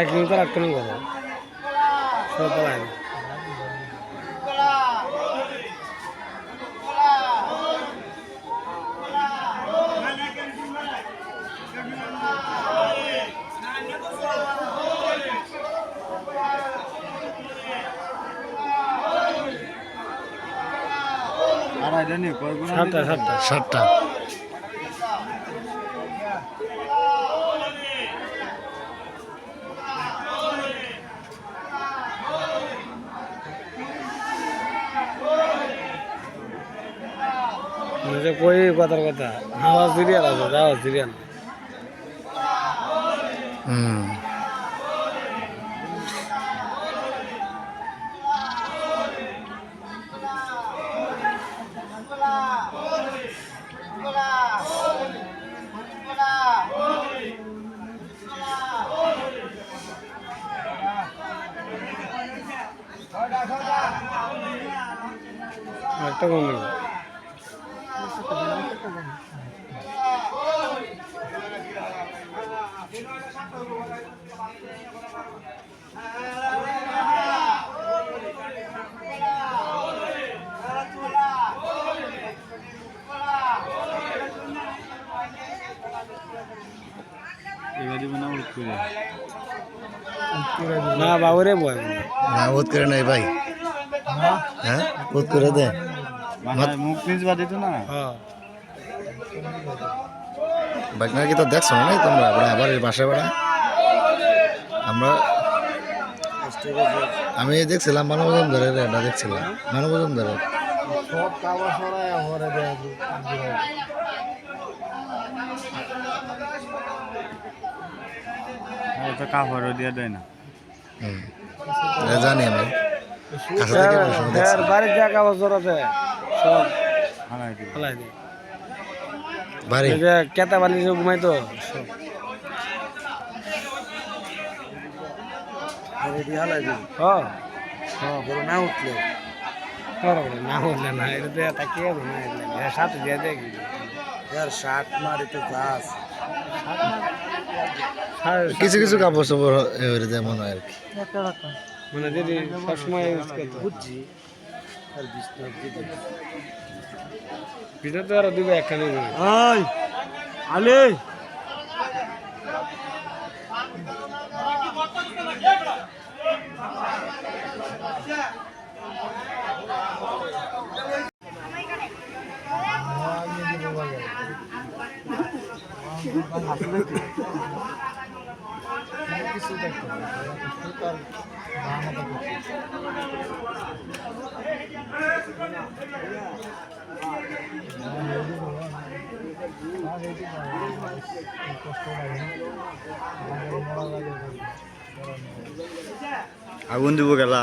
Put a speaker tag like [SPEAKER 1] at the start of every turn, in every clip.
[SPEAKER 1] এক মিনিট রাখতে করো সব সাতটা সাতটা।
[SPEAKER 2] সাতটা।
[SPEAKER 1] যে কই কথার কথা? আওয়াজ সিরিয়াল আছে আওয়াজ সিরিয়াল
[SPEAKER 2] হুম।
[SPEAKER 1] একটা কম নেই
[SPEAKER 3] এবার দিব না উঠ করে
[SPEAKER 1] না বাবুরে বয়
[SPEAKER 2] না বোধ করে নাই ভাই। হ্যাঁ? বোধ করে দে।
[SPEAKER 3] মানে মুখ নিজ তো না।
[SPEAKER 1] হ্যাঁ।
[SPEAKER 2] কি তো দেখছ না তোমরা? বেড়া আবার এই বাসা বেড়া আমরা আমি দেখছিলাম মানবজন ধরে এটা দেখছিলাম। মানবজন ধরে
[SPEAKER 1] ঘরে দেয়া
[SPEAKER 3] দিয়ে না।
[SPEAKER 2] জানি আমি। কাছে থেকে প্রশ্ন দেখছি।
[SPEAKER 1] বাড়ির যা কাগজ আছে। সব ফেলাই দেয়
[SPEAKER 2] বাড়ি?
[SPEAKER 1] কেতা বালি সব। ঘুমাইতো সব হ্যাঁ
[SPEAKER 3] না উঠলে।
[SPEAKER 1] না হলে না এটা তাকিয়ে না সাথে দিয়ে দেখি
[SPEAKER 3] মারি তো যাস।
[SPEAKER 2] কিছু কিছু কাপড় চোপড় এবারে দেয় মনে হয় আর কি।
[SPEAKER 1] মানে যদি সবসময় ইউজ করতো
[SPEAKER 3] বুঝছি। আর বিষ্ণু
[SPEAKER 1] তো আরও দিবে একখানে
[SPEAKER 3] আগুন দিব গেলা।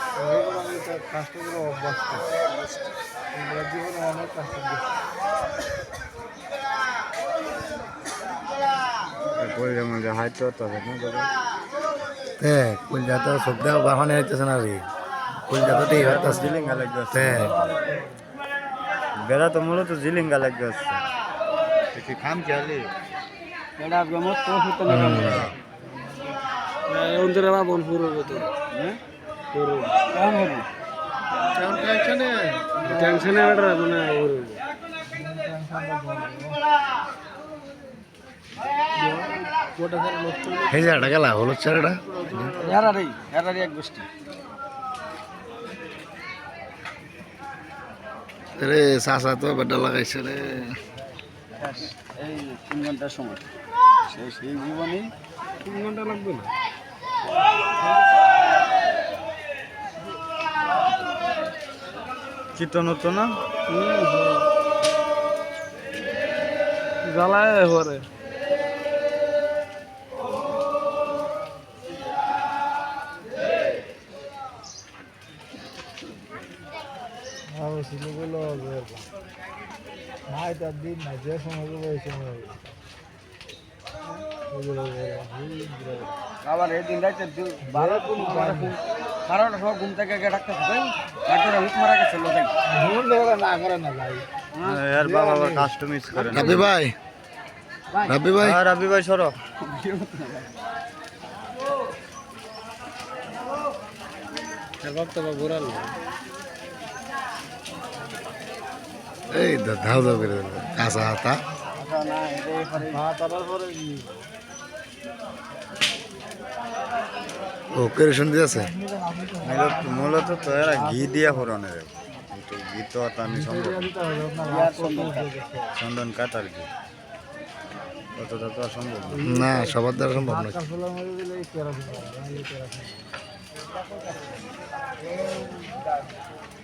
[SPEAKER 2] হুম
[SPEAKER 1] কাজটা অভ্যাস জীবনে অনেক কাজ
[SPEAKER 3] পরে যেমন হাইট তো হবে না দাদা
[SPEAKER 2] তে কলকাতা সব দেওয়া বাহনে হইতেছে না রে কলকাতাতেই হইতেছে
[SPEAKER 3] জিলিঙ্গা লাগবে
[SPEAKER 2] তে
[SPEAKER 3] বেড়া তো মূলত জিলিঙ্গা হলি
[SPEAKER 1] এটা গমত তো হতো তো
[SPEAKER 3] হ্যাঁ কেমন
[SPEAKER 1] মানে
[SPEAKER 2] যে এটা গেলা হলুদ চারাটা
[SPEAKER 1] হেরারি এক গোষ্ঠী
[SPEAKER 2] রে চাষা তো বেটা লাগাইছে রে
[SPEAKER 1] এই তিন ঘণ্টার সময়। সেই জীবনেই তিন ঘণ্টা লাগবে না।
[SPEAKER 3] কীর্তন হতো না?
[SPEAKER 1] জ্বালায় নাই তার দিন নাই যে সময় ওই সময়
[SPEAKER 4] আবার এই দিন রাইতে কোন বারোটা সময় ঘুম থেকে গিয়ে ডাক্তার মারা গেছে লোকে
[SPEAKER 1] না করে না ভাই।
[SPEAKER 3] এর বাবা আবার কাস্টম ইউজ করে না।
[SPEAKER 2] ভাই। ভাই।
[SPEAKER 3] আর রাবি ভাই সরো।
[SPEAKER 1] বক্তব্য
[SPEAKER 2] এই দা ধাও ধাও করে দিল। কাঁচা হাতা। ও কেরোসিন দিয়েছে?
[SPEAKER 3] মূলত- মূলত তো এরা ঘি দিয়ে হরণের কিন্তু ঘি তো আমি চন্দন কাটার ঘি। অতটা তো আর সম্ভব না।
[SPEAKER 2] সবার দ্বারা সম্ভব না।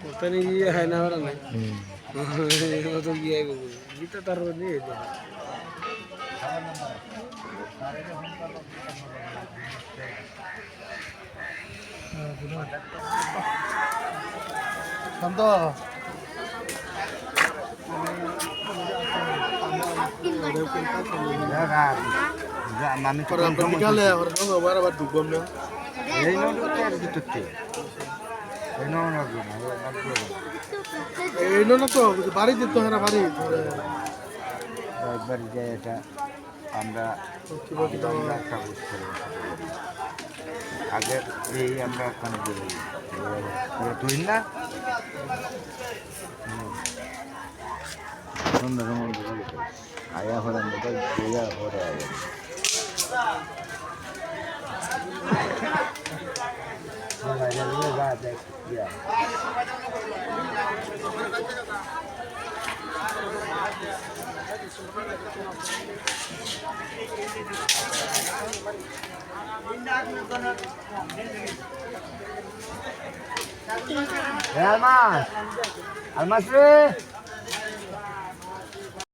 [SPEAKER 1] ওখানে গিয়ে হয় না ওরা নাই তো গিয়ে গীতা তার নিয়ে শান্ত।
[SPEAKER 4] আমি
[SPEAKER 2] বিকালে আবার আবার ঢুকবাম না?
[SPEAKER 4] এই নৌকাতে আর ভিতর থেকে এই নৌকা
[SPEAKER 2] এই না তো বাড়ি দিত হ্যাঁ বাড়ি।
[SPEAKER 4] একবার যে এটা আমরা আমরা একটা বুঝ করে আগে এই আমরা ওখানে বেরোই তুই না। আয়া হলাম গিয়া হরে আয়া। Almas, almas